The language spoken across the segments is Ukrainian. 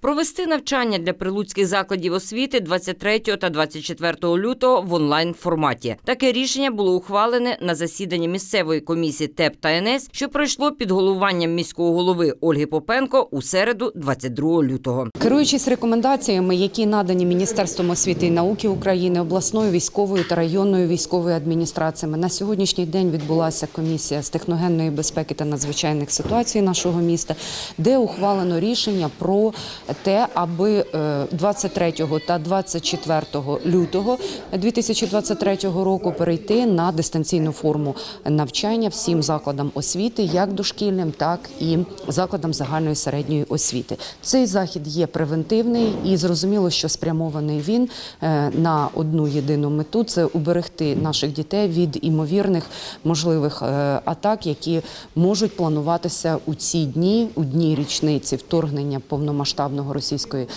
Провести навчання для прилуцьких закладів освіти 23 та 24 лютого в онлайн форматі. Таке рішення було ухвалене на засіданні місцевої комісії ТЕП та НС, що пройшло під головуванням міського голови Ольги Попенко у середу, 22 лютого. Керуючись рекомендаціями, які надані Міністерством освіти і науки України, обласною військовою та районною військовою адміністраціями, на сьогоднішній день відбулася комісія з техногенної безпеки та надзвичайних ситуацій нашого міста, де ухвалено рішення про те, аби е, 23 та 24 лютого 2023 року перейти на дистанційну форму навчання всім закладам освіти, як дошкільним, так і закладам загальної середньої освіти. Цей захід є превентивний і зрозуміло, що спрямований він е, на одну єдину мету це уберегти наших дітей від імовірних можливих е, атак, які можуть плануватися у ці дні, у дні річниці вторгнення повномасштабного Російської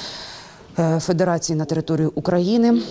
е, Федерації на територію України.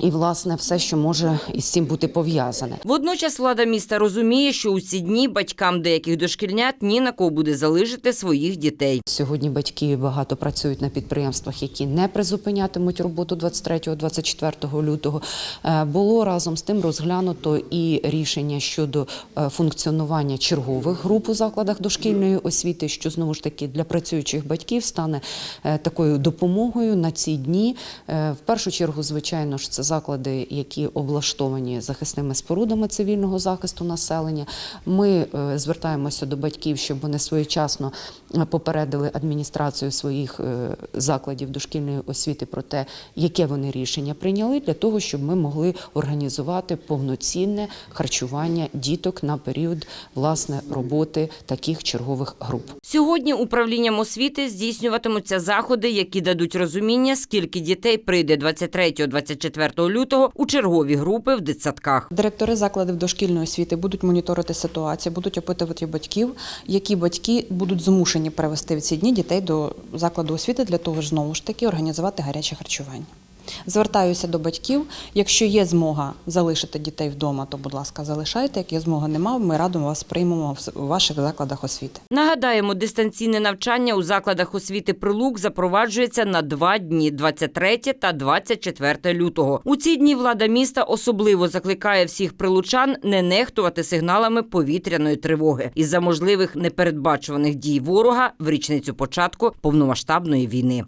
І власне все, що може із цим бути пов'язане. Водночас влада міста розуміє, що у ці дні батькам деяких дошкільнят ні на кого буде залишити своїх дітей. Сьогодні батьки багато працюють на підприємствах, які не призупинятимуть роботу 23-24 лютого. Е, Було разом з тим розглянуто і рішення щодо е, функціонування чергових груп у закладах дошкільної освіти, що знову ж таки для працюючих батьків стане е, такою допомогою на ці дні. В першу чергу, звичайно ж, це заклади, які облаштовані захисними спорудами цивільного захисту населення. Ми е, звертаємося до батьків, щоб вони своєчасно е, попередили адміністрацію своїх е, закладів дошкільної освіти про те, яке вони рішення прийняли, для того, щоб ми могли організувати повноцінне харчування діток на період власне роботи таких чергових груп. Сьогодні управлінням освіти здійснюватимуться заходи, які дадуть розуміння, скільки дітей прийде 23-24 лютого у чергові групи в дитсадках. Директори закладів дошкільної освіти будуть моніторити ситуацію, будуть опитувати батьків, які батьки будуть змушені перевести в ці дні дітей до закладу освіти для того знову ж таки організувати гаряче харчування. Звертаюся до батьків. Якщо є змога залишити дітей вдома, то будь ласка, залишайте. Як є змога нема, ми радимо вас приймемо в ваших закладах освіти. Нагадаємо, дистанційне навчання у закладах освіти Прилук запроваджується на два дні 23 та 24 лютого. У ці дні влада міста особливо закликає всіх прилучан не нехтувати сигналами повітряної тривоги із-за можливих непередбачуваних дій ворога в річницю початку повномасштабної війни.